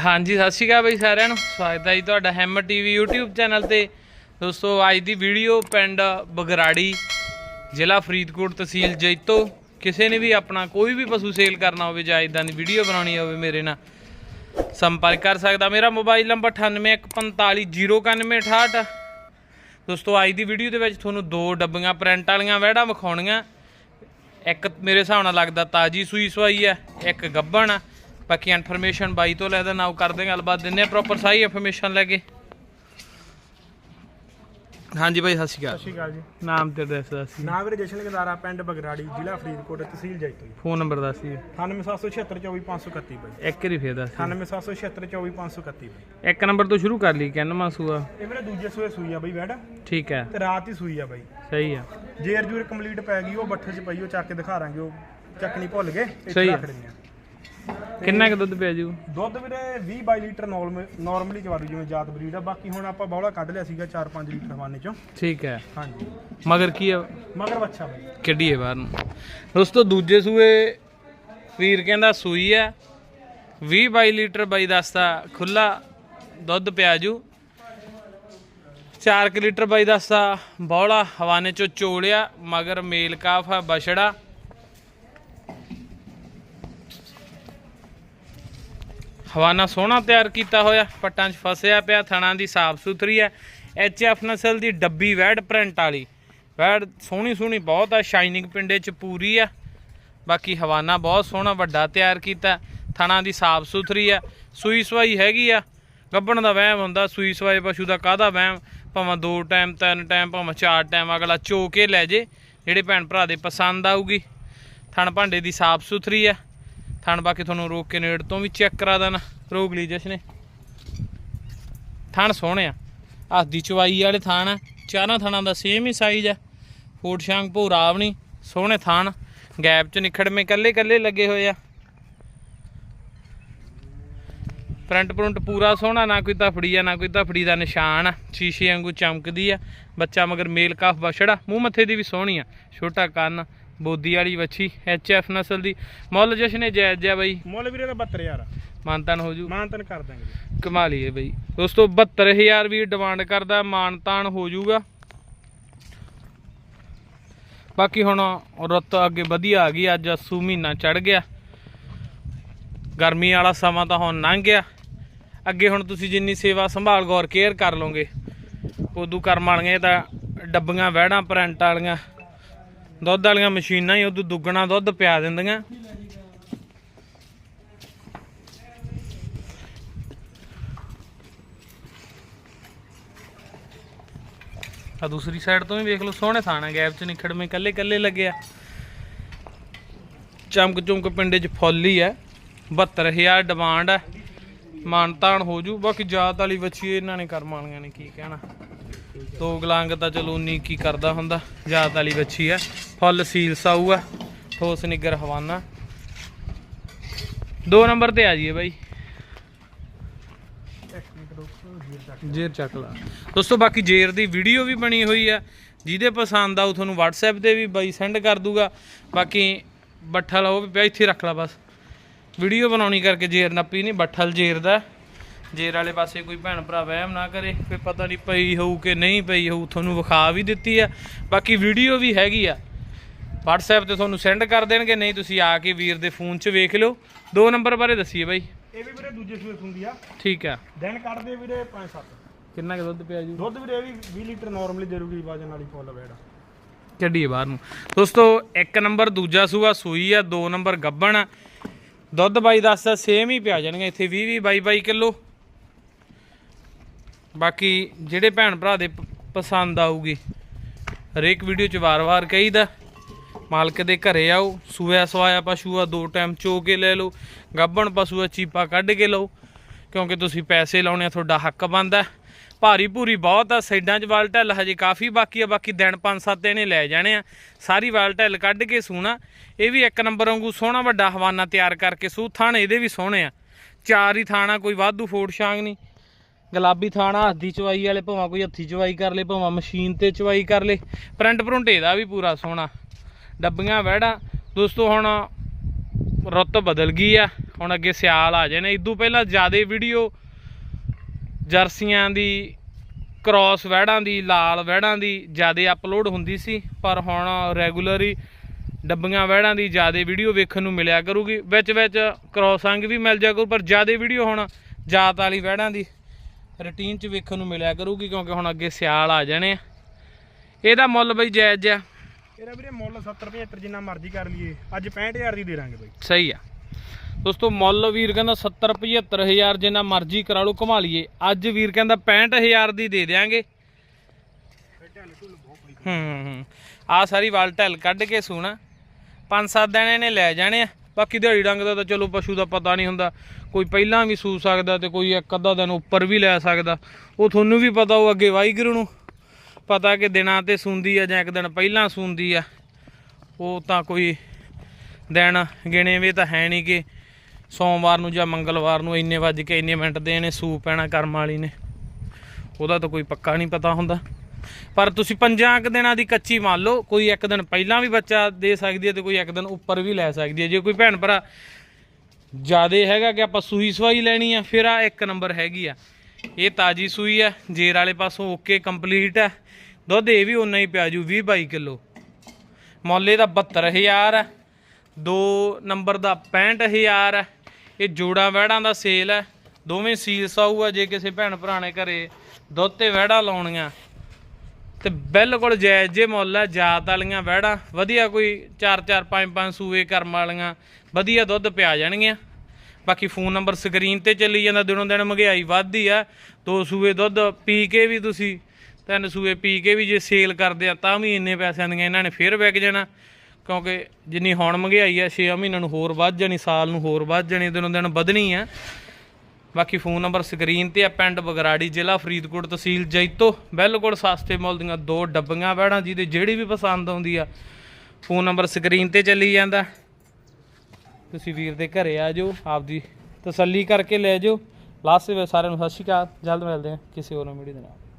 ਹਾਂਜੀ, ਸਤਿ ਸ਼੍ਰੀ ਅਕਾਲ ਬਈ ਸਾਰਿਆਂ ਨੂੰ। ਸਵਾਗਤ ਹੈ ਜੀ ਤੁਹਾਡਾ ਹੈਮਰ ਟੀਵੀ YouTube ਚੈਨਲ ਤੇ। ਦੋਸਤੋ, ਅੱਜ ਦੀ ਵੀਡੀਓ ਪਿੰਡ ਬਗਰਾੜੀ, ਜ਼ਿਲ੍ਹਾ ਫਰੀਦਕੋਟ ਤਹਿਸੀਲ ਜੈਤੋ। ਕਿਸੇ ਨੇ ਵੀ ਆਪਣਾ ਕੋਈ ਵੀ ਪਸ਼ੂ ਸੇਲ ਕਰਨਾ ਹੋਵੇ ਜਾਂ ਇਦਾਂ ਦੀ ਵੀਡੀਓ ਬਣਾਉਣੀ ਹੋਵੇ ਮੇਰੇ ਨਾਲ, ਸੰਪਰਕ ਕਰ ਸਕਦਾ। ਮੇਰਾ ਮੋਬਾਈਲ ਨੰਬਰ 9815409168 ਦੋਸਤੋ, ਅੱਜ ਦੀ ਵੀਡੀਓ ਦੇ ਵਿੱਚ ਤੁਹਾਨੂੰ ਦੋ ਡੱਬੀਆਂ ਪ੍ਰਿੰਟ ਵਾਲੀਆਂ ਵਹਿੜਾਂ ਵਿਖਾਉਣੀਆਂ। ਇੱਕ ਮੇਰੇ ਹਿਸਾਬ ਨਾਲ ਲੱਗਦਾ ਤਾਜੀ ਸੂਈ ਸਵਾਈ ਆ ਇੱਕ ਗੱਬਣ ਆ। ਬਾਕੀ ਇਨਫੋਰਮੇਸ਼ਨ ਬਾਈ ਤੋਂ ਲੈਦਾ ਨਾਓ ਕਰਦੇ ਹਾਂ ਗੱਲਬਾਤ। ਦਿੰਨੇ ਪ੍ਰੋਪਰ ਸਾਰੀ ਇਨਫੋਰਮੇਸ਼ਨ ਲੈ ਕੇ। ਹਾਂਜੀ ਬਾਈ ਸਤਿ ਸ਼੍ਰੀ ਸਤਿ ਸ਼੍ਰੀ ਅਕਾਲ ਜੀ। ਅਕਾਲ ਨਾਮ ਤੇ ਐਡਰੈਸ ਦੱਸ ਜੀ ਨਾਮ ਵੀਰੇ ਜਸ਼ਨ ਗਦਾਰਾ ਪਿੰਡ ਬਗਰਾੜੀ ਜ਼ਿਲ੍ਹਾ ਫਰੀਦਕੋਟ ਤਹਿਸੀਲ ਜੈਤੋ ਜੀ ਫੋਨ ਨੰਬਰ ਦੱਸ ਜੀ 9776724531 ਬਾਈ। ਇੱਕ ਵਾਰੀ ਫੇਰ ਦੱਸ 9776724531 ਬਾਈ। ਇੱਕ ਨੰਬਰ ਤੋਂ ਸ਼ੁਰੂ ਕਰ ਲਈ ਕਿੰਨਵਾਂ ਸੂਆ? ਇਹ ਵੀਰੇ ਦੂਜੇ ਸੂਏ ਸੂਈ ਆ ਬਈ ਵੈੜ ਠੀਕ ਹੈ। ਤੇ ਰਾਤ ਹੀ ਸੂਈ ਆ ਬਾਈ। ਸਹੀ ਆ। ਜੇਰ ਜੂਰ ਕੰਪਲੀਟ ਪੈ ਗਈ ਉਹ ਬੱਠਲ 'ਚ ਪਈ ਉਹ ਚੱਕ ਕੇ ਦਿਖਾ ਰਾਂਗੇ ਉਹ ਚੱਕਣੀ ਭੁੱਲ ਗਏ ਇੱਥੇ। ਰੱਖ ਦਿੰਦੇ ਆ ਕਿੰਨਾ ਕੁ ਦੁੱਧ ਪਿਆ ਜੂ? ਦੁੱਧ ਵੀਰੇ 20 22 ਲੀਟਰ ਨਾਰਮਲੀ ਚਵਾਰੂ ਜਿਵੇਂ ਜਾਤ ਬਰੀਡ ਆ। ਬਾਕੀ ਹੁਣ ਆਪਾਂ ਬੌਲਾ ਕੱਢ ਲਿਆ ਸੀਗਾ 4-5 ਲੀਟਰ ਹਵਾਨੇ ਚੋਂ। ਠੀਕ ਹੈ। ਹਾਂਜੀ। ਮਗਰ ਕੀ ਆ? ਮਗਰ ਬੱਚਾ ਬਾਈ। ਕਿੱਡੀ ਹੈ ਬਾਹਰ ਨੂੰ। ਦੋਸਤੋ ਦੂਜੇ ਸੂਏ ਵੀਰ ਕਹਿੰਦਾ ਸੂਈ ਹੈ। 20 22 ਲੀਟਰ ਬਾਈ ਦੱਸਦਾ ਖੁੱਲਾ ਦੁੱਧ ਪਿਆ ਜੂ। 4 ਲੀਟਰ ਬਾਈ ਦੱਸਦਾ ਬੌਲਾ ਹਵਾਨੇ ਚੋਂ ਚੋਲਿਆ ਮਗਰ ਮੇਲ ਕਾਫ ਆ ਬਛੜਾ। ਹਵਾਨਾ ਸੋਹਣਾ ਤਿਆਰ ਕੀਤਾ ਹੋਇਆ, ਪੱਟਾਂ 'ਚ ਫਸਿਆ ਪਿਆ, ਥਣਾ ਦੀ ਸਾਫ਼ ਸੁਥਰੀ ਹੈ। ਐਚ ਐਫ ਨਸਲ ਦੀ ਡੱਬੀ ਵੈਡ ਪ੍ਰਿੰਟ ਵਾਲੀ। ਵੈਡ ਸੋਹਣੀ ਸੋਹਣੀ ਬਹੁਤ ਆ ਸ਼ਾਈਨਿੰਗ ਪਿੰਡੇ 'ਚ ਪੂਰੀ ਆ। ਬਾਕੀ ਹਵਾਨਾ ਬਹੁਤ ਸੋਹਣਾ, ਵੱਡਾ ਤਿਆਰ ਕੀਤਾ, ਥਣਾ ਦੀ ਸਾਫ਼ ਸੁਥਰੀ ਆ। ਸੂਈ ਸਵਾਈ ਹੈਗੀ ਆ। ਗੱਬਣ ਦਾ ਵਹਿਮ ਹੁੰਦਾ, ਸੂਈ ਸਵਾਈ ਪਸ਼ੂ ਦਾ ਕਾਹਦਾ ਵਹਿਮ? ਭਾਵੇਂ ਦੋ ਟਾਈਮ ਤਿੰਨ ਟਾਈਮ ਭਾਵੇਂ ਚਾਰ ਟਾਈਮ ਅਗਲਾ ਚੋ ਕੇ ਲੈ ਜੇ, ਜਿਹੜੇ ਭੈਣ ਭਰਾ ਦੇ ਪਸੰਦ ਆਊਗੀ। ਥਣ ਭਾਂਡੇ ਦੀ ਸਾਫ਼ ਸੁਥਰੀ ਆ। ਥਣ ਬਾਕੀ ਤੁਹਾਨੂੰ ਰੋਕ ਕੇ ਨੇੜ ਤੋਂ ਵੀ ਚੈੱਕ ਕਰਾ ਦੇਣਾ, ਰੋਕ ਲਈ ਜਸ਼ਨ ਨੇ। ਥਣ ਸੋਹਣੇ ਆ। ਹੱਥ ਦੀ ਚਵਾਈ ਵਾਲੇ ਥਣ ਆ, ਚਾਰਾਂ ਥਣਾਂ ਦਾ ਸੇਮ ਹੀ ਸਾਈਜ਼ ਆ। ਫੋਟ ਸ਼ਾਂਗ ਭੂਰਾਵਣੀ ਸੋਹਣੇ ਥਣ, ਗੈਪ ਚ ਨਿਖੜਵੇਂ ਕੱਲੇ ਕੱਲੇ ਲੱਗੇ ਹੋਏ ਆ। ਫਰੰਟ ਫਰੰਟ ਪੂਰਾ ਸੋਹਣਾ, ਨਾ ਕੋਈ ਤਫੜੀ ਆ, ਨਾ ਕੋਈ ਤਫੜੀ ਦਾ ਨਿਸ਼ਾਨ ਆ। ਸ਼ੀਸ਼ੇ ਵਾਂਗੂ ਚਮਕਦੀ ਆ। ਬੱਚਾ ਮਗਰ ਮੇਲ ਕਾਫ ਬਛੜਾ ਮੂੰਹ ਮੱਥੇ ਦੀ ਵੀ ਸੋਹਣੀ ਆ। ਛੋਟਾ ਕੰਨ ਬੋਦੀ ਵਾਲੀ ਵੱਛੀ ਐਚ ਐਫ ਨਸਲ ਦੀ। ਮੁੱਲ ਜਸ਼ਨੇ ਜਾਇਜ਼ ਜਿਆ ਬਈ। ਮੁੱਲ ਵੀਰੇ ਦਾ 72000 ਮਾਨਤਾਨ ਹੋ ਜੂ। ਮਾਨਤਨ ਕਰ ਦਾਂਗੇ ਜੀ। ਕਮਾਲੀਏ ਬਈ। ਦੋਸਤੋ 72000 ਵੀ ਡਿਮਾਂਡ ਕਰਦਾ ਮਾਨਤਾਨ ਹੋ ਜਾਊਗਾ ਬਾਕੀ ਹੁਣ ਰੁੱਤ ਅੱਗੇ ਵਧੀਆ ਆ ਗਈ ਅੱਜ ਅਸੂ ਮਹੀਨਾ ਚੜ ਗਿਆ। ਗਰਮੀ ਵਾਲਾ ਸਮਾਂ ਤਾਂ ਹੁਣ ਲੰਘ ਗਿਆ। ਅੱਗੇ ਹੁਣ ਤੁਸੀਂ ਜਿੰਨੀ ਸੇਵਾ ਸੰਭਾਲ ਗੌਰ ਕੇਅਰ ਕਰ ਲਓਗੇ ਉਦੋਂ ਕਰਮ ਵਾਲੀਆਂ ਤਾਂ ਡੱਬੀਆਂ ਵਹਿੜਾਂ ਪ੍ਰਿੰਟ ਵਾਲੀਆਂ ਦੁੱਧ ਵਾਲੀਆਂ ਮਸ਼ੀਨਾਂ ਹੀ, ਉਦੋਂ ਦੁੱਗਣਾ ਦੁੱਧ ਪਿਆ ਦਿੰਦੀਆਂ। ਆ ਦੂਸਰੀ ਸਾਈਡ ਤੋਂ ਵੀ ਵੇਖ ਲਓ, ਸੋਹਣੇ ਥਾਣਾ ਗੈਪ ਚ ਨਿਖੜਵੇਂ ਕੱਲੇ ਕੱਲੇ ਲੱਗਿਆ ਚਮਕ ਚਮਕ ਪਿੰਡੇ ਚ ਫੁੱਲ ਹੀ ਹੈ 72000 ਡਿਮਾਂਡ ਹੈ ਮਾਨਤਾਨ ਹੋ ਜੂ, ਬਾਕੀ ਜਾਤ ਵਾਲੀ ਵੱਛੀ ਇਹਨਾਂ ਨੇ ਕਰਮ ਵਾਲੀਆਂ ਨੇ, ਕੀ ਕਹਿਣਾ। ਦੋ ਗਲਾਂਗ ਤਾਂ ਚਲੋ ਉਨੀ ਕੀ ਕਰਦਾ ਹੁੰਦਾ ਜਾਤ ਵਾਲੀ ਬੱਚੀ ਆ। ਫੁੱਲ ਸੀਲ ਸਾਊ ਆ, ਠੋਸ ਨਿੱਗਰ ਹਵਾਨਾ। ਦੋ ਨੰਬਰ ਤੇ ਆ ਜਾਈਏ ਬਾਈ। ਜੇਰ ਚੱਕ ਲਾ। ਦੋਸਤੋ, ਬਾਕੀ ਜੇਰ ਦੀ ਵੀਡੀਓ ਵੀ ਬਣੀ ਹੋਈ ਆ, ਜਿਹਦੇ ਪਸੰਦ ਆਊ ਤੁਹਾਨੂੰ WhatsApp ਤੇ ਵੀ ਬਾਈ ਸੈਂਡ ਕਰ ਦੂਗਾ। ਬਾਕੀ ਬੱਠਲ ਉਹ ਵੀ ਪਿਆ, ਇੱਥੇ ਰੱਖ ਲਾ ਬਸ। ਵੀਡੀਓ ਬਣਾਉਣੀ ਕਰਕੇ ਜੇਰ ਨੱਪੀ ਨਹੀਂ ਬੱਠਲ ਜੇਰ ਦਾ। ਜੇਰ ਵਾਲੇ ਪਾਸੇ ਕੋਈ ਭੈਣ ਭਰਾ ਵਹਿਮ ਨਾ ਕਰੇ ਕੋਈ ਪਤਾ ਨਹੀਂ ਪਈ ਹੋਊ ਕਿ ਨਹੀਂ ਪਈ ਹੋਊ ਤੁਹਾਨੂੰ ਵਿਖਾ ਵੀ ਦਿੱਤੀ ਆ। ਬਾਕੀ ਵੀਡੀਓ ਵੀ ਹੈਗੀ ਆ। WhatsApp ਤੇ ਤੁਹਾਨੂੰ ਸੈਂਡ ਕਰ ਦੇਣਗੇ ਨਹੀਂ ਤੁਸੀਂ ਆ ਕੇ ਵੀਰ ਦੇ ਫੋਨ 'ਚ ਵੇਖ ਲਿਓ। ਦੋ ਨੰਬਰ ਬਾਰੇ ਦੱਸੀਏ ਬਾਈ। ਇਹ ਵੀ ਵੀਰੇ ਦੂਜੇ ਸੂਏ ਹੁੰਦੀ ਆ। ਠੀਕ ਆ। ਦਿਨ ਕੱਢਦੇ ਵੀਰੇ 5-7 ਕਿੰਨਾ ਕੁ ਦੁੱਧ ਪਿਆ ਜੀ? ਦੁੱਧ ਵੀਰੇ ਇਹ ਵੀ 20 ਲੀਟਰ ਨਾਰਮਲੀ ਦੇਰੂਗੀ ਵਜਨ ਵਾਲੀ ਫੁੱਲ ਵੇੜਾ ਚੱਡੀਏ ਬਾਹਰ ਨੂੰ। ਦੋਸਤੋ ਇੱਕ ਨੰਬਰ ਦੂਜਾ ਸੂਆ ਸੂਈ ਆ ਦੋ ਨੰਬਰ ਗੱਬਣ ਦੁੱਧ ਬਾਈ ਦੱਸਦਾ ਸੇਮ ਹੀ ਪਿਆ ਜਾਣਗੇ ਇੱਥੇ 20 20 22 22 ਕਿਲੋ। ਬਾਕੀ ਜਿਹੜੇ ਭੈਣ ਭਰਾ ਦੇ ਪਸੰਦ ਆਊਗੀ, ਹਰੇਕ ਵੀਡੀਓ ਚ ਵਾਰ-ਵਾਰ ਕਹੀਦਾ, ਮਾਲਕ ਦੇ ਘਰੇ ਆਓ, ਸੂਆ ਸਵਾਇਆ ਪਸ਼ੂ ਆ ਦੋ ਟਾਈਮ ਚੋ ਕੇ ਲੈ ਲਓ, ਗੱਭਣ ਪਸ਼ੂ ਆ ਚੀਪਾ ਕੱਢ ਕੇ ਲਓ, ਕਿਉਂਕਿ ਤੁਸੀਂ ਪੈਸੇ ਲਾਉਣੇ ਆ, ਤੁਹਾਡਾ ਹੱਕ ਬਣਦਾ ਭਾਰੀ ਭੂਰੀ ਬਹੁਤ ਆ, ਸਾਈਡਾਂ 'ਚ ਵਾਲ ਢੱਲ ਹਜੇ ਕਾਫੀ ਬਾਕੀ ਆ, ਬਾਕੀ ਦਿਨ 5-7 ਇਹਨੇ ਲੈ ਜਾਣੇ ਆ। ਸਾਰੀ ਵਾਲ ਢੱਲ ਕੱਢ ਕੇ ਸੂਣਾ, ਇਹ ਵੀ ਇੱਕ ਨੰਬਰ ਵਾਂਗੂ ਸੋਹਣਾ ਵੱਡਾ ਹਵਾਨਾ ਤਿਆਰ ਕਰਕੇ ਸੂ, ਥਾਣ ਇਹਦੇ ਵੀ ਸੋਹਣੇ ਆ। ਚਾਰ ਹੀ ਥਾਣਾ, ਕੋਈ ਵਾਧੂ ਫੋੜ ਛਾਂਗ ਨਹੀਂ। ਗੁਲਾਬੀ ਥਾਣਾ, ਹੱਥ ਦੀ ਚਵਾਈ ਵਾਲੇ ਭਾਵੇਂ ਕੋਈ ਹੱਥੀ ਚਵਾਈ ਕਰ ਲੇ, ਭਾਵੇਂ ਮਸ਼ੀਨ ਤੇ ਚਵਾਈ ਕਰ ਲੇ। ਪ੍ਰਿੰਟ ਪ੍ਰਿੰਟ ਇਹਦਾ ਵੀ ਪੂਰਾ ਸੋਹਣਾ। ਡੱਬੀਆਂ ਵਹਿੜਾ। ਦੋਸਤੋ, ਹੁਣ ਰੁੱਤ ਬਦਲ ਗਈ ਆ। ਹੁਣ ਅੱਗੇ ਸਿਆਲ ਆ ਜਾਣੇ। ਇਦੋਂ ਪਹਿਲਾਂ ਜਿਆਦੇ ਵੀਡੀਓ ਜਰਸੀਆਂ ਦੀ, ਕ੍ਰਾਸ ਵੈੜਾਂ ਦੀ, ਲਾਲ ਵੈੜਾਂ ਦੀ ਜਿਆਦੇ ਅਪਲੋਡ ਹੁੰਦੀ ਸੀ। ਪਰ ਹੁਣ ਰੈਗੂਲਰੀ ਡੱਬੀਆਂ ਵਹਿੜਾਂ ਦੀ ਜਿਆਦੇ ਵੀਡੀਓ ਵੇਖਣ ਨੂੰ ਮਿਲਿਆ ਕਰੂਗੀ। ਵਿੱਚ ਵਿੱਚ ਕ੍ਰਾਸ ਅੰਗ ਵੀ ਮਿਲ ਜਾ ਕਰੂ, ਪਰ ਜਿਆਦੇ ਵੀਡੀਓ ਹੁਣ ਜਾਤ ਵਾਲੀ ਵਹਿੜਾਂ ਦੀ। ਰੁਟੀਨ ਚ ਵੇਖਣ ਨੂੰ ਮਿਲਿਆ ਕਰੂਗੀ ਕਿਉਂਕਿ ਹੁਣ ਅੱਗੇ ਸਿਆਲ ਆ ਜਾਣੇ ਆ। ਇਹਦਾ ਮੁੱਲ ਬਈ ਜਾਇਜ਼ ਆ। ਇਹਦਾ ਵੀਰੇ ਮੁੱਲ 70 75 ਜਿੰਨਾ ਮਰਜ਼ੀ ਕਰ ਲਈਏ। ਅੱਜ 65000 ਦੀ ਦੇ ਦਾਂਗੇ ਬਾਈ। ਸਹੀ ਆ। ਦੋਸਤੋ ਮੁੱਲ ਵੀਰ ਕਹਿੰਦਾ 70 75000 ਜਿੰਨਾ ਮਰਜ਼ੀ ਕਰਾ ਲਓ ਘੁਮਾ ਲਈਏ। ਅੱਜ ਵੀਰ ਕਹਿੰਦਾ 65000 ਦੀ ਦੇ ਦੇਾਂਗੇ ਹੂੰ ਹੂੰ ਆ ਸਾਰੀ ਵਾਲ ਢਲ ਕੱਢ ਕੇ ਸੂਣਾ। ਪੰਜ ਸੱਤ ਦਿਨ ਇਹਨੇ ਲੈ ਜਾਣੇ ਆ। ਬਾਕੀ ਦਿਹਾੜੀ ਡੰਗ ਦਾ ਤਾਂ ਚਲੋ ਪਸ਼ੂ ਦਾ ਪਤਾ ਨਹੀਂ ਹੁੰਦਾ। ਕੋਈ ਪਹਿਲਾਂ ਵੀ ਸੂ ਸਕਦਾ ਤੇ ਕੋਈ ਇੱਕ ਅੱਧਾ ਦਿਨ ਉੱਪਰ ਵੀ ਲੈ ਸਕਦਾ। ਉਹ ਤੁਹਾਨੂੰ ਵੀ ਪਤਾ ਉਹ ਅੱਗੇ ਵਾਹਿਗੁਰੂ ਨੂੰ। ਪਤਾ ਕਿ ਦਿਨਾਂ ਤੇ ਸੂੰਦੀ ਆ ਜਾਂ ਇੱਕ ਦਿਨ ਪਹਿਲਾਂ ਸੂੰਦੀ ਆ। ਉਹ ਤਾਂ ਕੋਈ ਦਿਨ ਗਿਣੇ ਵੀ ਤਾਂ ਹੈ ਨਹੀਂ ਕਿ ਸੋਮਵਾਰ ਨੂੰ ਜਾਂ ਮੰਗਲਵਾਰ ਨੂੰ ਇੰਨੇ ਵੱਜ ਕੇ ਇੰਨੇ ਮਿੰਟ ਦੇ ਇਹਨੇ ਸੂ ਪੈਣਾ ਕਰਮ ਵਾਲੀ ਨੇ। ਉਹਦਾ ਤਾਂ ਕੋਈ ਪੱਕਾ ਨਹੀਂ ਪਤਾ ਹੁੰਦਾ। ਪਰ ਤੁਸੀਂ ਪੰਜਾਂ ਕੁ ਦਿਨਾਂ ਦੀ ਕੱਚੀ ਮੰਨ ਲਓ, ਕੋਈ ਇੱਕ ਦਿਨ ਪਹਿਲਾਂ ਵੀ ਬੱਚਾ ਦੇ ਸਕਦੀ ਹੈ ਤੇ ਕੋਈ ਇੱਕ ਦਿਨ ਉੱਪਰ ਵੀ ਲੈ ਸਕਦੀ ਹੈ। ਜੇ ਕੋਈ ਭੈਣ ਭਰਾ ਜਿਆਦੇ ਹੈਗਾ ਕਿ ਆਪਾਂ ਸੂਈ ਸਵਾਈ ਲੈਣੀ ਆ, ਫਿਰ ਆ ਇੱਕ ਨੰਬਰ ਹੈਗੀ ਆ। ਇਹ ਤਾਜੀ ਸੂਈ ਆ, ਜੇਰ ਵਾਲੇ ਪਾਸੋਂ ਓਕੇ ਕੰਪਲੀਟ ਆ। ਦੁੱਧ ਇਹ ਵੀ ਉਨਾ ਹੀ ਪਿਆ ਜੂ 20 22 ਕਿਲੋ। ਮੁੱਲ ਇਹਦਾ 72000 ਆ। ਦੋ ਨੰਬਰ ਦਾ 65000 ਆ। ਇਹ ਜੋੜਾ ਵਹਿੜਾਂ ਦਾ ਸੇਲ ਹੈ ਦੋਵੇਂ ਸੀਲ ਸਾਊ ਆ, ਜੇ ਕਿਸੇ ਭੈਣ ਭਰਾ ਨੇ ਘਰੇ ਦੁੱਧ ਤੇ ਵਹਿੜਾ ਲਾਉਣੀਆਂ। ਤੇ ਬਿਲਕੁਲ ਜਾਇਜ਼ ਜੇ ਮੁੱਲ ਹੈ ਜਾਤ ਵਾਲੀਆਂ ਵਹਿੜਾਂ, ਵਧੀਆ ਕੋਈ 4 4 5 5 ਸੂਏ ਕਰਮ ਵਾਲੀਆਂ, ਵਧੀਆ ਦੁੱਧ ਪਿਆ ਜਾਣਗੀਆਂ। ਬਾਕੀ ਫੋਨ ਨੰਬਰ ਸਕਰੀਨ ਤੇ ਚੱਲੀ ਜਾਂਦਾ, ਦਿਨੋਂ ਦਿਨ ਮਹਿੰਗਾਈ ਵੱਧਦੀ ਆ, ਦੋ ਸੂਏ ਦੁੱਧ ਪੀ ਕੇ ਵੀ ਤੁਸੀਂ, ਤਿੰਨ ਸੂਏ ਪੀ ਕੇ ਵੀ ਜੇ ਸੇਲ ਕਰਦੇ ਆ, ਤਾਂ ਵੀ ਇੰਨੇ ਪੈਸਿਆਂ ਦੀਆਂ ਇਹਨਾਂ ਨੇ ਫੇਰ ਵਿਕ ਜਾਣਾ। ਕਿਉਂਕਿ ਜਿੰਨੀ ਹੁਣ ਮਹਿੰਗਾਈ ਆ 6 ਮਹੀਨਿਆਂ ਨੂੰ ਹੋਰ ਵੱਧ ਜਾਣੀ, ਸਾਲ ਨੂੰ ਹੋਰ ਵੱਧ ਜਾਣੀ, ਦਿਨੋਂ ਦਿਨ ਵਧਣੀ ਆ। ਬਾਕੀ ਫੋਨ ਨੰਬਰ ਸਕਰੀਨ ਤੇ ਆ, ਪਿੰਡ ਬਗਰਾੜੀ, ਜ਼ਿਲ੍ਹਾ ਫਰੀਦਕੋਟ ਤਹਿਸੀਲ ਜੈਤੋ। ਬਿਲਕੁਲ ਸਸਤੇ ਮੁੱਲ ਦੀਆਂ ਦੋ ਡੱਬੀਆਂ ਵਹਿੜਾਂ, ਜਿਹਦੇ ਜਿਹੜੀ ਵੀ ਪਸੰਦ ਆਉਂਦੀ ਆ, ਫੋਨ ਨੰਬਰ ਸਕਰੀਨ ਤੇ ਚੱਲੀ ਜਾਂਦਾ। ਤੁਸੀਂ ਵੀਰ ਦੇ ਘਰੇ ਆ ਜਾਓ, ਆਪਦੀ ਤਸੱਲੀ ਕਰਕੇ ਲੈ ਜਾਓ। ਲਾਸਟ ਵਿੱਚ ਸਾਰਿਆਂ ਨੂੰ ਸਤਿ ਸ਼੍ਰੀ ਅਕਾਲ, ਜਲਦ ਮਿਲਦੇ ਹਾਂ ਕਿਸੇ ਹੋਰ ਵੀਡੀਓ ਦੇ ਨਾਲ।